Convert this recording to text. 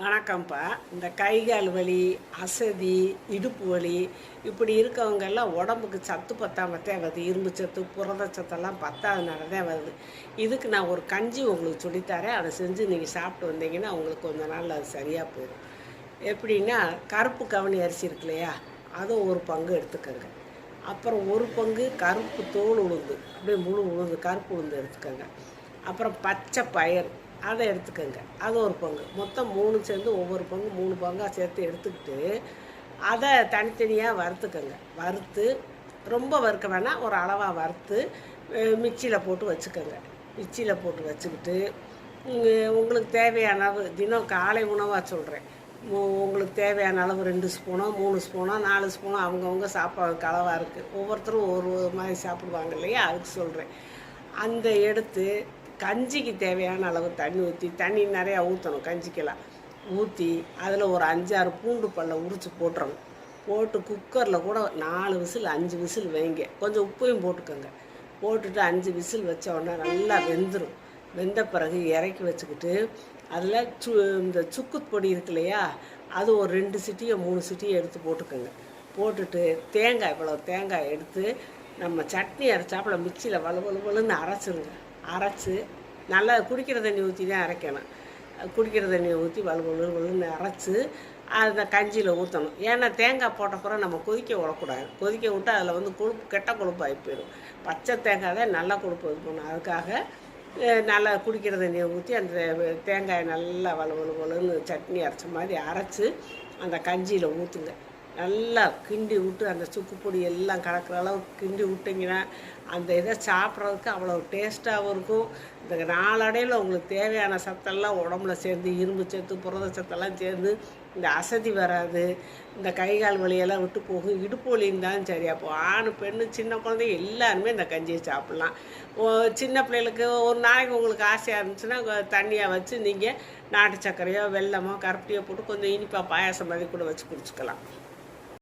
வணக்கம்ப்பா. இந்த கை கால் வலி அசதி இடுப்பு வலி இப்படி இருக்கவங்கெல்லாம் உடம்புக்கு சத்து பத்தாமத்தே வருது. இரும்பு சத்து புரத சத்தெல்லாம் பத்தாதனால தான் வருது. இதுக்கு நான் ஒரு கஞ்சி உங்களுக்கு சொல்லித்தரேன். அதை செஞ்சு நீங்கள் சாப்பிட்டு வந்தீங்கன்னா உங்களுக்கு கொஞ்ச நாள் அது சரியாக போயிடும். எப்படின்னா கருப்பு கவனி அரிசி இருக்கு இல்லையா? அதை ஒரு பங்கு எடுத்துக்கோங்க. அப்புறம் ஒரு பங்கு கருப்பு தோல் உளுந்து. அப்படியே முழு உளுந்து கருப்பு உளுந்து எடுத்துக்கோங்க. அப்புறம் பச்சை பயிர் அதை எடுத்துக்கோங்க. அது ஒரு பங்கு. மொத்தம் மூணு சேர்ந்து ஒவ்வொரு பங்கு மூணு பங்காக சேர்த்து எடுத்துக்கிட்டு அதை தனித்தனியாக வறுத்துக்கோங்க. வறுத்து ரொம்ப வறுக்க வேணால் ஒரு அளவாக வறுத்து மிக்சியில் போட்டு வச்சுக்கோங்க. மிக்சியில் போட்டு வச்சுக்கிட்டு உங்களுக்கு தேவையான அளவு தினம் காலை உணவாக சொல்கிறேன் உங்களுக்கு தேவையான அளவு ரெண்டு ஸ்பூனோ மூணு ஸ்பூனோ நாலு ஸ்பூனோ அவங்கவுங்க சாப்பாடு அளவாக இருக்குது ஒவ்வொருத்தரும் ஒரு ஒரு மாதிரி சாப்பிடுவாங்க இல்லையா? அதுக்கு சொல்கிறேன் அந்த எடுத்து கஞ்சிக்கு தேவையான அளவு தண்ணி ஊற்றி தண்ணி நிறையா ஊற்றணும் கஞ்சிக்கெல்லாம் ஊற்றி அதில் ஒரு அஞ்சாறு பூண்டு பல்ல உரித்து போட்டுறணும். போட்டு குக்கரில் கூட நாலு விசில் அஞ்சு விசில் வைங்க. கொஞ்சம் உப்பையும் போட்டுக்கோங்க. போட்டுட்டு அஞ்சு விசில் வச்ச உடனே நல்லா வெந்துடும் வெந்த பிறகு இறக்கி வச்சுக்கிட்டு அதில் சு இந்த சுக்கு பொடி இருக்கு இல்லையா அது ஒரு ரெண்டு சிட்டியை மூணு சிட்டியை எடுத்து போட்டுக்கோங்க. போட்டுட்டு தேங்காய் இவ்வளோ தேங்காய் எடுத்து நம்ம சட்னி அரைச்சாப்புல மிக்சியில் வலு வலு வலுன்னு அரைச்சிருங்க. அரைச்சி நல்லா குடிக்கிற தண்ணி ஊற்றி தான் அரைக்கணும். குடிக்கிற தண்ணியை ஊற்றி வலுவலு வலுன்னு அரைச்சி அந்த கஞ்சியில் ஊற்றணும் ஏன்னா தேங்காய் போட்டப்புறம் நம்ம கொதிக்க விடக்கூடாது. கொதிக்க விட்டு அதில் வந்து கொழுப்பு கெட்ட கொழுப்பு ஆகி போயிடும். பச்சை தேங்காய் தான் நல்லா கொழுப்பு இது பண்ணும் அதுக்காக நல்லா குடிக்கிற தண்ணியை ஊற்றி அந்த தேங்காயை நல்லா வலு வலு வலுன்னு சட்னி அரைச்ச மாதிரி அரைச்சி அந்த கஞ்சியில் ஊற்றுங்க நல்லா கிண்டி விட்டு அந்த சுக்கு பொடி எல்லாம் கலக்கிற அளவுக்கு கிண்டி விட்டிங்கன்னா அந்த இதை சாப்பிட்றதுக்கு அவ்வளோ டேஸ்ட்டாகவும் இருக்கும். இந்த நாளடையில் உங்களுக்கு தேவையான சத்தெல்லாம் உடம்புல சேர்ந்து இரும்பு சத்து புரத சத்தெல்லாம் சேர்ந்து இந்த அசதி வராது. இந்த கை கால் வலியெல்லாம் விட்டு போகும். இடுப்பு வலி இருந்தாலும் சரியாக போகும். ஆண் பெண்ணு சின்ன குழந்தை எல்லாருமே இந்த கஞ்சியை சாப்பிட்லாம். ஓ- சின்ன பிள்ளைகளுக்கு ஒரு நாளைக்கு உங்களுக்கு ஆசையாக இருந்துச்சுன்னா தண்ணியாக வச்சு நீங்கள் நாட்டு சர்க்கரையோ வெல்லமோ கருப்பட்டியோ போட்டு கொஞ்சம் இனிப்பாக பாயாசம் மாதிரி கூட வச்சு குடிச்சுக்கலாம்.